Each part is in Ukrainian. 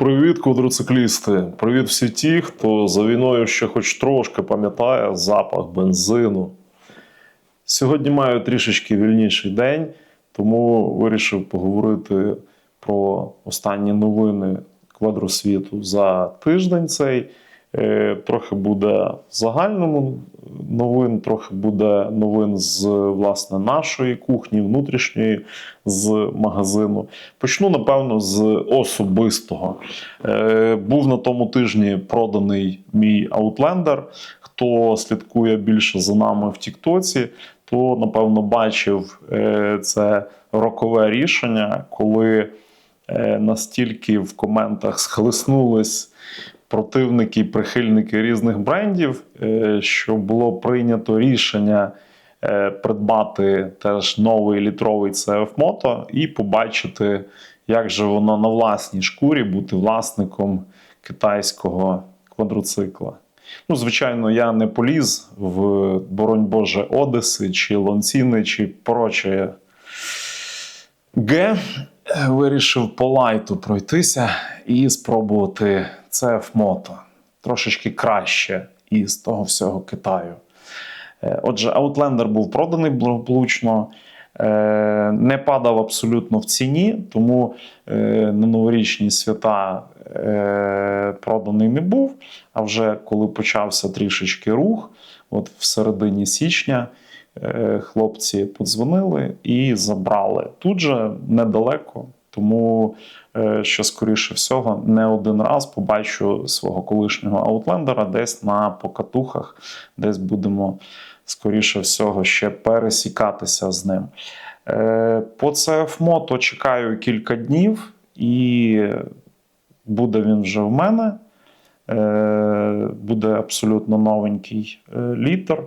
привіт, квадроциклісти! Привіт всі ті, хто за війною ще хоч трошки пам'ятає запах бензину. Сьогодні маю трішечки вільніший день, тому вирішив поговорити про останні новини квадросвіту за тиждень цей. Е, Трохи буде в загальному новин, трохи буде новин з власне нашої кухні, внутрішньої з магазину. Почну, напевно, з особистого. Е, Був на тому тижні проданий мій Outlander. Хто слідкує більше за нами в Тіктоці, то напевно бачив е, це рокове рішення, коли е, настільки в коментах схлеснулись противники прихильники різних брендів, е, що було прийнято рішення е, придбати теж новий літровий CF Moto і побачити, як же воно на власній шкурі бути власником китайського квадроцикла. Ну, звичайно, я не поліз в боронь Боже Одеси чи Лонціни, чи проче Г. Вирішив по лайту пройтися і спробувати CF Moto. Трошечки краще із того всього Китаю. Е, Отже, Outlander був проданий благополучно, е, не падав абсолютно в ціні, тому е, на новорічні свята проданий не був. А вже коли почався трішечки рух, от в середині січня. Хлопці подзвонили і забрали тут же недалеко. Тому, е, що скоріше всього, не один раз побачу свого колишнього аутлендера десь на покатухах, десь будемо скоріше всього ще пересікатися з ним. Е, По CF Moto чекаю кілька днів, і буде він вже в мене. Е, Буде абсолютно новенький літер.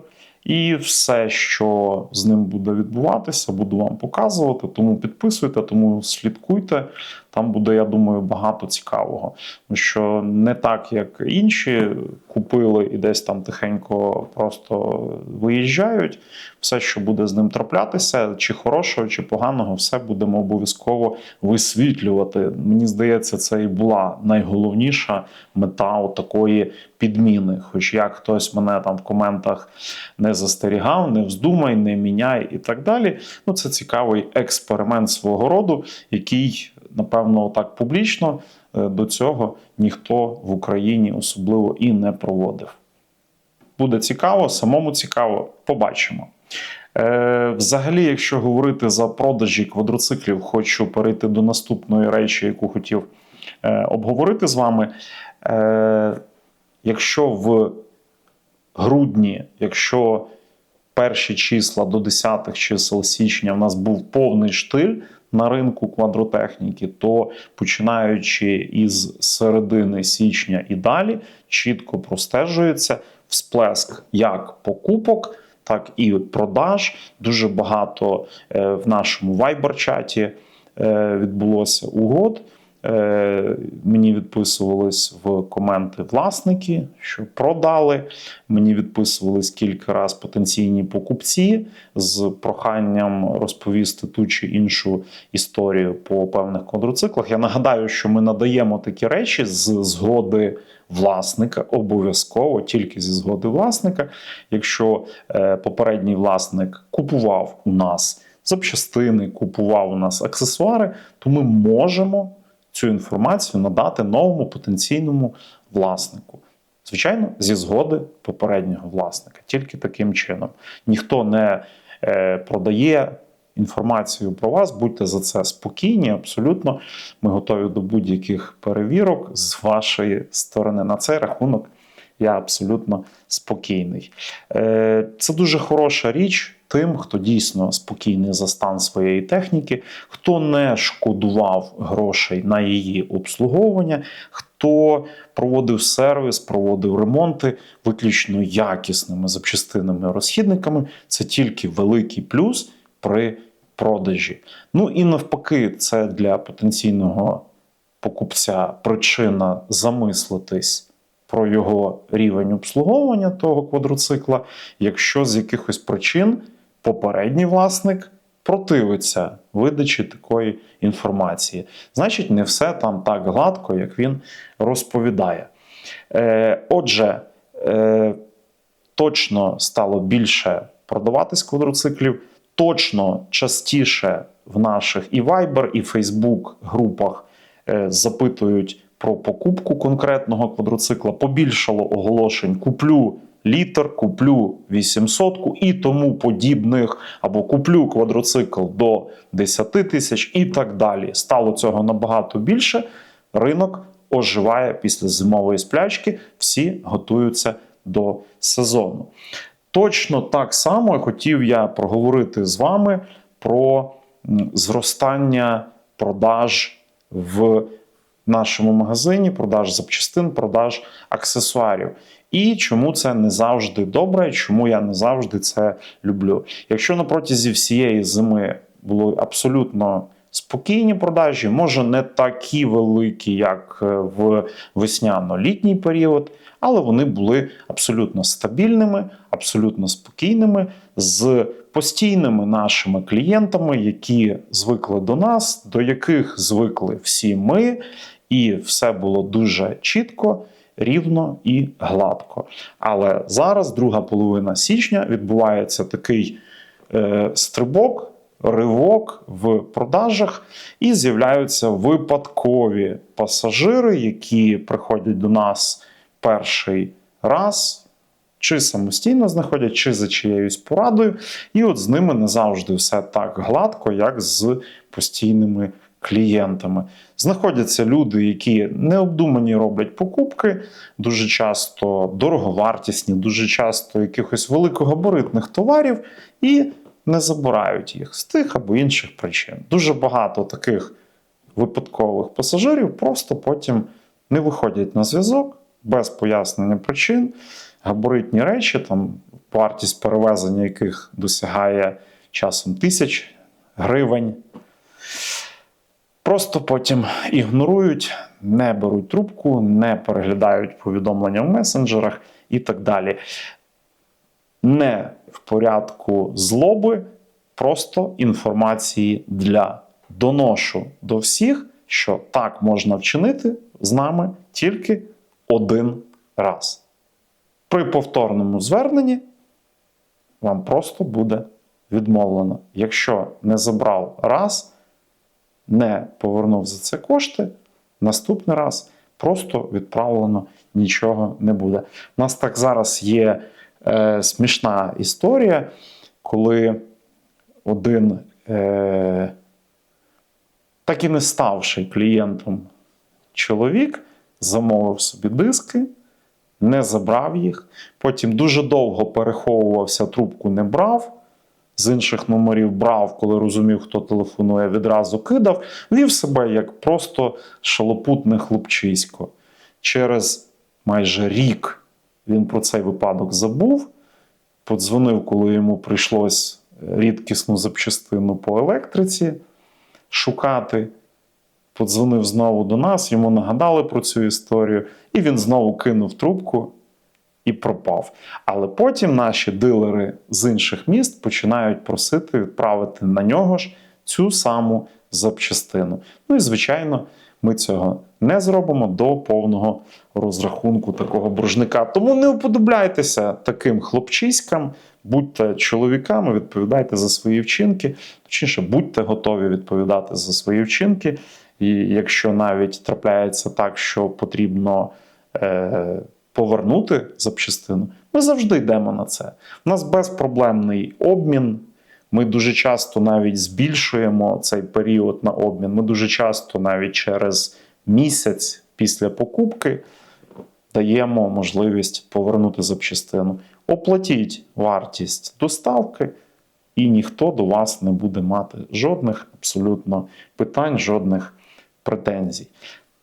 І все, що з ним буде відбуватися, буду вам показувати. Тому підписуйте, тому слідкуйте. Там буде, я думаю, багато цікавого. Тому що не так, як інші купили і десь там тихенько просто виїжджають. Все, що буде з ним траплятися, чи хорошого, чи поганого, все будемо обов'язково висвітлювати. Мені здається, це і була найголовніша мета такої підміни. Хоч як хтось мене там в коментах не застерігав, не вздумай, не міняй і так далі. Ну, це цікавий експеримент свого роду, який, напевно, так публічно е, до цього ніхто в Україні особливо і не проводив. Буде цікаво, самому цікаво, побачимо. Е, Взагалі, якщо говорити за продажі квадроциклів, хочу перейти до наступної речі, яку хотів е, обговорити з вами. Е, Якщо в грудні, якщо перші числа до 10 чисел січня в нас був повний штиль на ринку квадротехніки, то починаючи із середини січня і далі, чітко простежується всплеск як покупок. Так і продаж дуже багато е, в нашому Viber-чаті е, відбулося угод. Е, Мені відписувались в коменти власники, що продали. Мені відписувались кілька разів потенційні покупці з проханням розповісти ту чи іншу історію по певних квадроциклах. Я нагадаю, що ми надаємо такі речі з згоди власника, обов'язково тільки зі згоди власника. Якщо е, попередній власник купував у нас запчастини, купував у нас аксесуари, то ми можемо цю інформацію надати новому потенційному власнику. Звичайно, зі згоди попереднього власника, тільки таким чином. Ніхто не е, продає інформацію про вас, будьте за це спокійні, абсолютно. Ми готові до будь-яких перевірок з вашої сторони. На цей рахунок я абсолютно спокійний. Е, Це дуже хороша річ тим, хто дійсно спокійний за стан своєї техніки, хто не шкодував грошей на її обслуговування, хто проводив сервіс, проводив ремонти виключно якісними запчастинами розхідниками. Це тільки великий плюс при продажі. Ну і навпаки, це для потенційного покупця причина замислитись про його рівень обслуговування того квадроцикла, якщо з якихось причин попередній власник противиться видачі такої інформації. Значить, не все там так гладко, як він розповідає. Е, Отже, е, точно стало більше продаватись квадроциклів, точно частіше в наших і Viber, і Facebook групах е, запитують про покупку конкретного квадроцикла. Побільшало оголошень: куплю літр, куплю 800 і тому подібних, або куплю квадроцикл до 10 тисяч і так далі. Стало цього набагато більше. Ринок оживає після зимової сплячки, всі готуються до сезону. Точно так само хотів я проговорити з вами про зростання продаж в нашому магазині, продаж запчастин, продаж аксесуарів. І чому це не завжди добре, чому я не завжди це люблю. Якщо на протязі всієї зими були абсолютно спокійні продажі, може не такі великі, як е, в весняно-літній період, але вони були абсолютно стабільними, абсолютно спокійними, з постійними нашими клієнтами, які звикли до нас, до яких звикли всі ми, і все було дуже чітко. Рівно і гладко. Але зараз, друга половина січня, відбувається такий е, стрибок, ривок в продажах, і з'являються випадкові пасажири, які приходять до нас перший раз, чи самостійно знаходять, чи за чиєюсь порадою. І от з ними не завжди все так гладко, як з постійними клієнтами. Знаходяться люди, які необдумані роблять покупки, дуже часто дороговартісні, дуже часто якихось великогабаритних товарів, і не забирають їх з тих або інших причин. Дуже багато таких випадкових пасажирів просто потім не виходять на зв'язок без пояснення причин. Габаритні речі, там вартість перевезення яких досягає часом тисяч гривень. Просто потім ігнорують, не беруть трубку, не переглядають повідомлення в месенджерах і так далі. Не в порядку злоби, просто інформації для доношу до всіх, що так можна вчинити з нами тільки один раз. При повторному зверненні вам просто буде відмовлено. Якщо не забрав раз, не повернув за це кошти, наступний раз просто відправлено нічого не буде. У нас так зараз є е, смішна історія, коли один, е, так і не ставший клієнтом чоловік, замовив собі диски. Не забрав їх, потім дуже довго переховувався, трубку не брав з інших номерів брав, коли розумів, хто телефонує, відразу кидав, вів себе як просто шалопутне хлопчисько. Через майже рік він про цей випадок забув, подзвонив, коли йому прийшлось рідкісну запчастину по електриці шукати. Подзвонив знову до нас, йому нагадали про цю історію, і він знову кинув трубку і пропав. Але потім наші дилери з інших міст починають просити відправити на нього ж цю саму запчастину. Ну і звичайно, ми цього не зробимо до повного розрахунку такого боржника. Тому не уподобляйтеся таким хлопчиськам, будьте чоловіками, відповідайте за свої вчинки, точніше, будьте готові відповідати за свої вчинки. І якщо навіть трапляється так, що потрібно. Е, повернути запчастину, ми завжди йдемо на це. У нас безпроблемний обмін. Ми дуже часто навіть збільшуємо цей період на обмін. Ми дуже часто навіть через місяць після покупки даємо можливість повернути запчастину. Оплатіть вартість доставки, і ніхто до вас не буде мати жодних абсолютно питань, жодних претензій.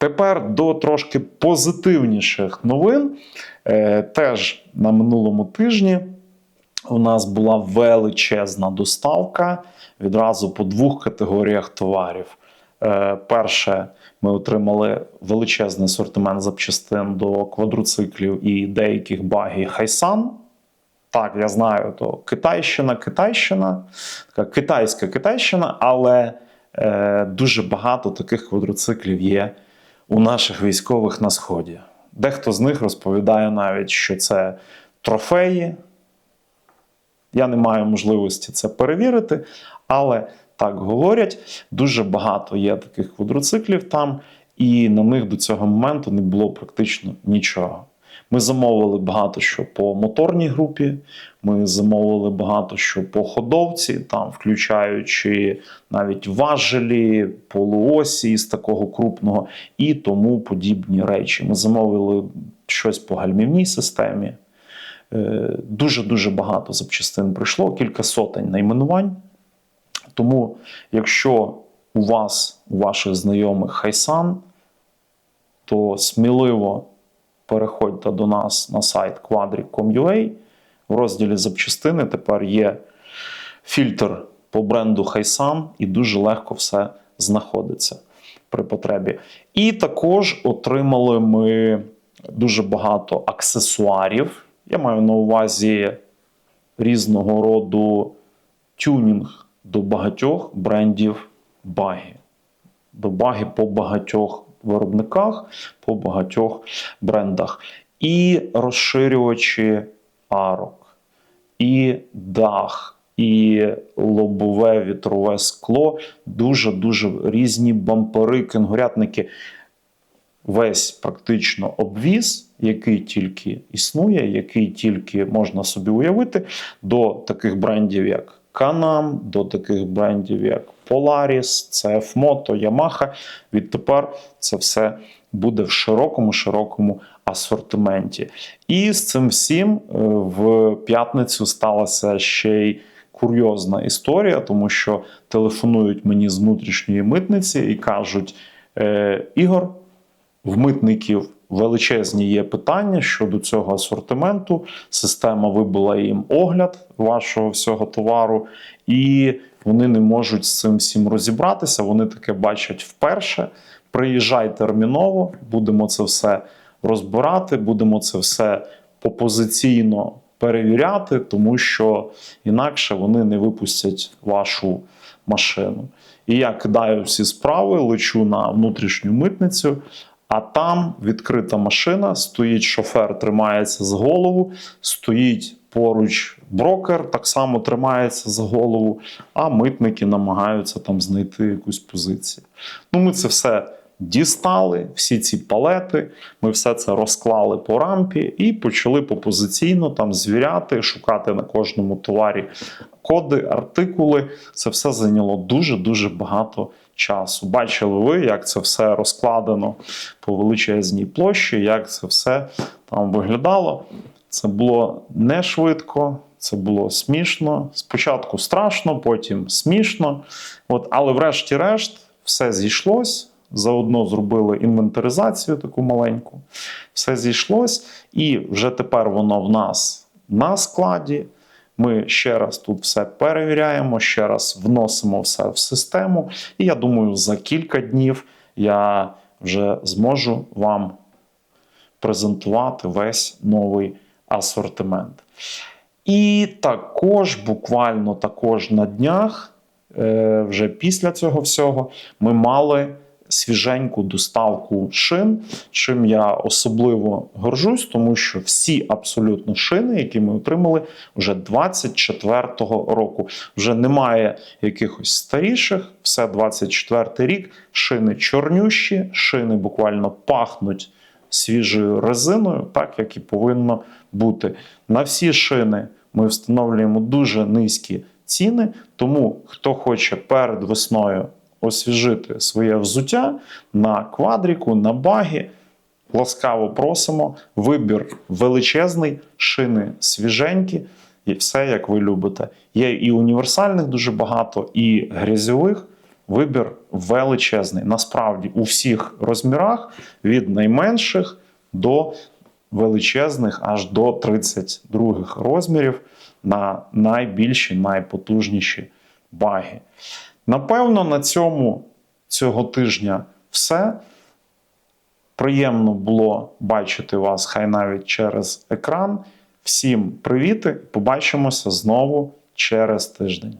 Тепер до трошки позитивніших новин. Е, теж на минулому тижні у нас була величезна доставка відразу по двох категоріях товарів. Е, перше, ми отримали величезний асортимент запчастин до квадроциклів і деяких багів Хайсан. Так, я знаю, то Китайщина, Китайщина, така китайська Китайщина, але е, дуже багато таких квадроциклів є у наших військових на сході. Дехто з них розповідає навіть, що це трофеї. Я не маю можливості це перевірити, але так говорять. Дуже багато є таких квадроциклів там, і на них до цього моменту не було практично нічого. Ми замовили багато що по моторній групі, ми замовили багато що по ходовці, там, включаючи навіть важелі, полуосі з такого крупного і тому подібні речі. Ми замовили щось по гальмівній системі. Е, Дуже-дуже багато запчастин прийшло, кілька сотень найменувань. Тому, якщо у вас, у ваших знайомих Хайсан, то сміливо переходьте до нас на сайт quadric.com.ua. В розділі запчастини тепер є фільтр по бренду Хайсан, і дуже легко все знаходиться при потребі. І також отримали ми дуже багато аксесуарів. Я маю на увазі різного роду тюнінг до багатьох брендів баги. До баги по багатьох виробниках, по багатьох брендах. І розширювачі арок, і дах, і лобове вітрове скло, дуже-дуже різні бампери, кенгурятники. Весь практично обвіз, який тільки існує, який тільки можна собі уявити, до таких брендів, як Canam, до таких брендів, як Polaris, CF Moto, Yamaha. Відтепер це все буде в широкому, широкому асортименті. І з цим всім е, в п'ятницю сталася ще й курйозна історія, тому що телефонують мені з внутрішньої митниці і кажуть: «Е, Ігор, в митників величезні є питання щодо цього асортименту. Система вибила їм огляд вашого всього товару, і вони не можуть з цим всім розібратися. Вони таке бачать вперше. Приїжджай терміново, будемо це все розбирати, будемо це все попозиційно перевіряти, тому що інакше вони не випустять вашу машину. І я кидаю всі справи, лечу на внутрішню митницю. А там відкрита машина, стоїть шофер, тримається за голову, стоїть поруч брокер, так само тримається за голову, а митники намагаються там знайти якусь позицію. Ну, ми це все дістали, всі ці палети, ми все це розклали по рампі і почали попозиційно там звіряти, шукати на кожному товарі коди, артикули. Це все зайняло дуже-дуже багато часу. Бачили ви, як це все розкладено по величезній площі, як це все там виглядало. Це було не швидко, це було смішно. Спочатку страшно, потім смішно. От, Але, врешті-решт, все зійшлось. Заодно зробили інвентаризацію таку маленьку. Все зійшлось, і вже тепер воно в нас на складі. Ми ще раз тут все перевіряємо, ще раз вносимо все в систему. І я думаю, за кілька днів я вже зможу вам презентувати весь новий асортимент. І також, буквально також на днях, е, вже після цього всього, ми мали свіженьку доставку шин, чим я особливо горжусь, тому що всі абсолютно шини, які ми отримали вже 24-го року. Вже немає якихось старіших, все 24-й рік. Шини чорнющі, шини буквально пахнуть свіжою резиною, так як і повинно бути. На всі шини ми встановлюємо дуже низькі ціни, тому хто хоче перед весною освіжити своє взуття на квадріку, на багі. Ласкаво просимо. Вибір величезний, шини свіженькі, і все як ви любите. Є і універсальних дуже багато, і грязьових. Вибір величезний. Насправді у всіх розмірах від найменших до величезних аж до 32 розмірів на найбільші, найпотужніші баги. Напевно, на цьому цього тижня все. Приємно було бачити вас хай навіть через екран. Всім привіти! Побачимося знову через тиждень.